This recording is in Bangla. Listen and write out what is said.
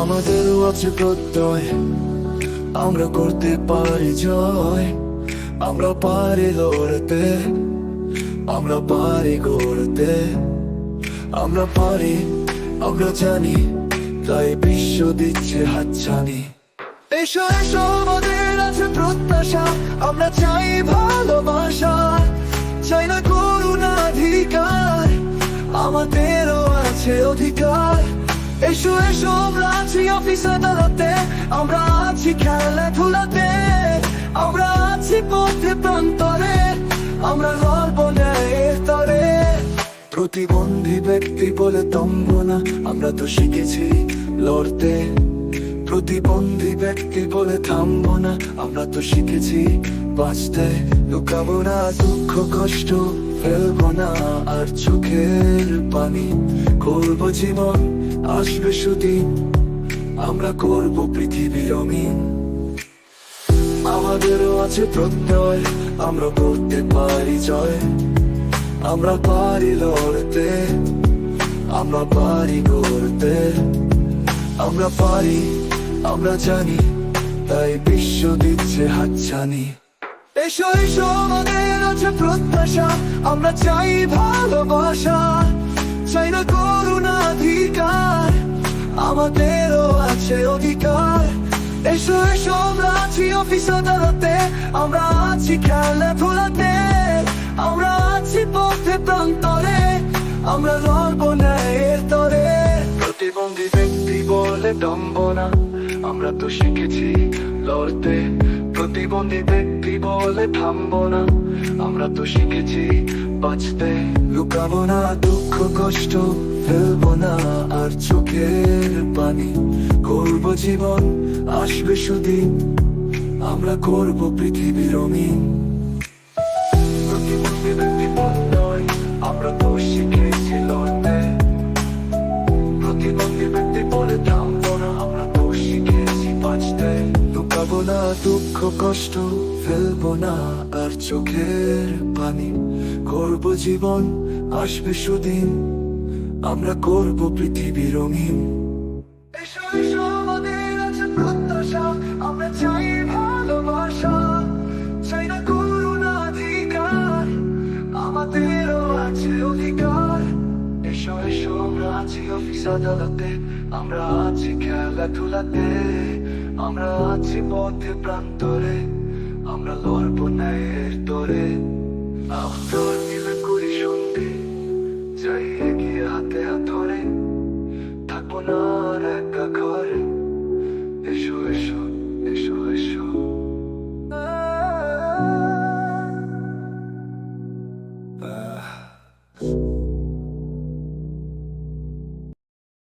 আমাদেরও আছে প্রত্যয়, আমরা করতে পারি জয়। আমরা পারি লড়তে, আমরা পারি গড়তে। আমরা পারি, আমরা জানি, তাই বিশ্ব দিচ্ছে হাতছানি। এসো এসো, আমাদের আছে প্রত্যাশা, আমরা চাই ভালোবাসা। চাই না করুণাধিকার, আমাদেরও আছে অধিকার। এসো এসো, আমরা আছি অফিস আদালতে আমরা আছি খেলাধুলাতে, আমরা আছি পথে প্রান্তরে, আমরা লড়বো তরে। প্রতিবন্ধী ব্যক্তি বলে দম্ভ না, আমরা তো শিখেছি লড়তে। প্রতিবন্ধী ব্যক্তি বলে থামবো না, আমরা তো শিখেছি বাঁচতে। লুকাবো না, দুঃখ, কষ্ট ফেলব না, আর চোখের পানি। করব জীবন, আসবে সুদিন। আমরা করব পৃথিবী রঙিন। আমাদেরও আছে প্রত্যয়, আমরা করতে পারি জয়। আমরা পারি লড়তে, আমরা পারি করতে আমরা পারি, আমরা জানি, তাই বিশ্ব দিচ্ছে হাতছানি। এসো এসো, আমাদের আছে প্রত্যাশা, আমরা চাই ভালোবাসা। চাই না করুণাধিকার আমাদেরও আছে অধিকার, এসো এসো, আমরা আছি আমরা আছি খেলাধুলাতে আমরা আছি পথে প্রান্তরে। আমরা লড়বো ন্যায়ের তরে। প্রতিবন্ধী ব্যক্তি বলে দম্ব না আমরা তো শিখেছি লড়তে। প্রতিবন্ধী ব্যক্তি বলে থামবো না। আমরা তো শিখেছি বাঁচতে। লুকাবো না, দুঃখ, কষ্ট ফেলব না, আর চোখের পানি করব জীবন। আসবে সুদিন, আমরা করব পৃথিবী রঙিন। কষ্ট ফেলব না আর চোখের পানি। করব জীবন, আসবে সুদিন। আমরা করব পৃথিবী রঙিন। আমরা অধিকার। এসো আছি অফিস আদালতে। আমরা আছি খেলাধুলাতে। আমরা আছি পথে প্রান্তরে আমরা লড়বো ন্যায়ের তোরে আফতার